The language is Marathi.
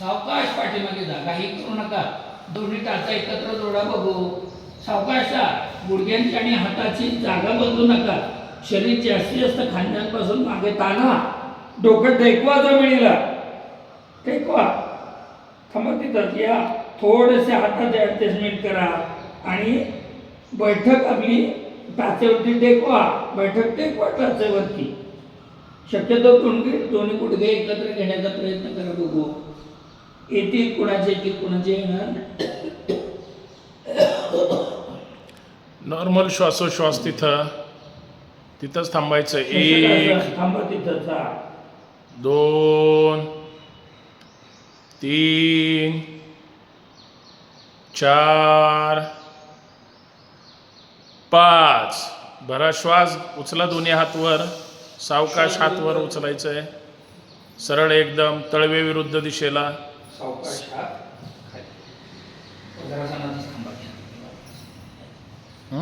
सावकाश पाठीमागे जा. काही करू नका. दोन्ही टाचा एकत्र जोडा बघू. सावकाशा गुडघ्यांची आणि हाताची जागा बदलू नका. शरीर जास्तीत जास्त खांद्यांपासून मागे ताना डोकं टेकवा जमिनीला. टेकवा. थांबा तिथं या. थोडेसे हातात ॲडजस्टमेंट करा. आणि बैठक आपली टाचेवरती टेकवा. बैठक टेकवा टाचेवरती शक्यतो दोन्ही दोन्ही गुडघे एकत्र घेण्याचा प्रयत्न करा बघू. येतील कुणाचे येतील कुणाचे येणार. नॉर्मल श्वासोश्वास तिथं तिथंच थांबायचं. एक थांबा तिथं दोन तीन चार पाच. भरा श्वास उचला दोन्ही हात वर सावकाश हात वर उचलायचं आहे सरळ एकदम तळवे विरुद्ध दिशेला. सावकाश हात